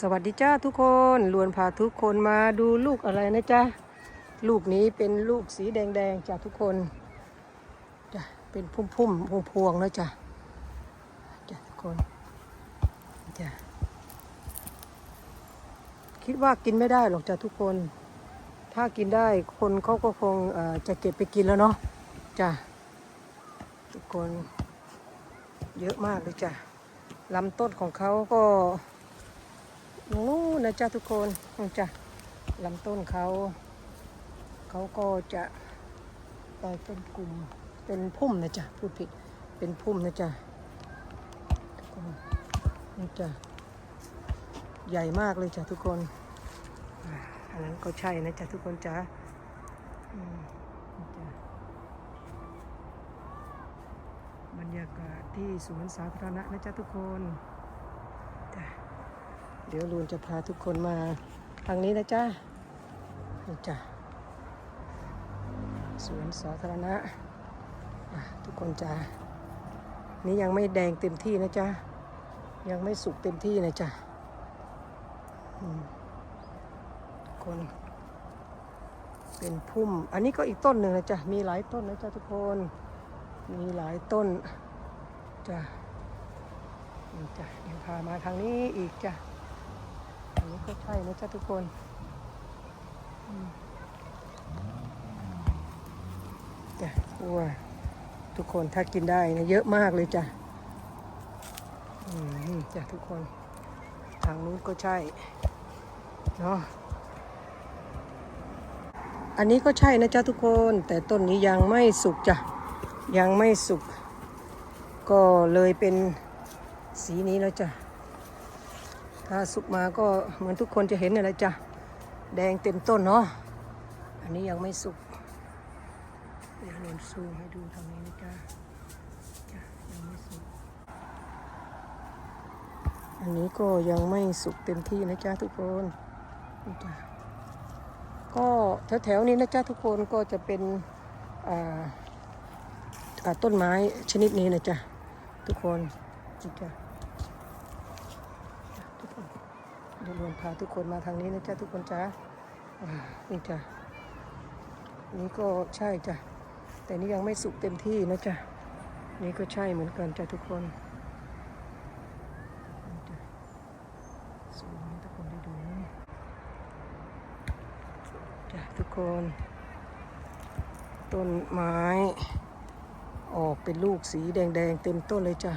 สวัสดีจ้าทุกคนลวนพาทุกคนมาดูลูกอะไรนะจ๊ะ ลูกนี้เป็นลูกสีแดงๆจ้ะทุกคนจ้ะเป็นพุ่มๆพวงๆนะจ๊ะจ้ะทุกคนจ้ะคิดว่ากินไม่ได้หรอกจ้ะทุกคน ถ้ากินได้คนเขาก็คงเอ่อจะเก็บไปกินแล้วเนาะจ้ะทุกคนเยอะมากเลยจ้ะลำต้นของเขาก็ นู้นนะจ๊ะทุกคนนู่นจ้ะลำต้นเขา เขาก็จะไปเป็นกลุ่มเป็นพุ่มนะจ๊ะพูดผิดเป็นพุ่มนะจ๊ะทุกคนนี่จ้ะใหญ่มากเลยจ้ะทุกคนอันนั้นก็ใช่นะจ๊ะทุกคนจ้ะอืมนี่จ้ะบรรยากาศที่สวนสาธารณะนะจ๊ะทุกคนจ้ะ เดี๋ยวลูนจะพาทุกคนมาทางนี้นะจ๊ะนี่จ้ะสวนสาธารณะทุกคนจ้ะนี่ยังไม่แดงเต็มที่นะจ๊ะยังไม่สุกเต็มที่นะจ๊ะคนเป็นพุ่ม อันนี้ก็อีกต้นหนึ่งนะจ๊ะ มีหลายต้นนะจ๊ะทุกคน มีหลายต้นจ้ะนี่จ้ะเดี๋ยวพามาทางนี้อีกจ้ะ อันนี้ก็ใช่นะจ๊ะทุกคนจ้ะวัวทุกคนถ้ากินได้นะเยอะมากเลยจ้ะอืมนี่จ้ะทุกคน ทางนู้นก็ใช่ เนาะอันนี้ก็ใช่นะจ๊ะทุกคน แต่ต้นนี้ยังไม่สุกจ้ะ ยังไม่สุก ก็เลยเป็นสีนี้แล้วจ้ะ ถ้าสุกมาก็เหมือนทุกคนจะเห็นนี่แหละจ้ะ แดงเต็มต้นเนาะ อันนี้ยังไม่สุก เดี๋ยวลองซูมให้ดูทางนี้นะจ๊ะจ้ะยังไม่สุก อันนี้ก็ยังไม่สุกเต็มที่นะจ๊ะทุกคนนี่จ้ะก็แถวๆนี้นะจ๊ะทุกคนก็จะเป็นต้นไม้ชนิดนี้นะจ๊ะทุกคนนี่จ้ะ ทุกคน เดี๋ยวรวมพาทุกคนมาทางนี้นะจ๊ะทุกคนจ้านี่จ้ะนี่ก็ใช่จ้ะแต่นี่ยังไม่สุกเต็มที่นะจ๊ะนี่ก็ใช่เหมือนกันจ้ะทุกคนนี่จ้ะสูงให้ทุกคนได้ดูนะจ้ะทุกคน ต้นไม้ ออกเป็นลูกสีแดงๆเต็มต้นเลยจ้ะ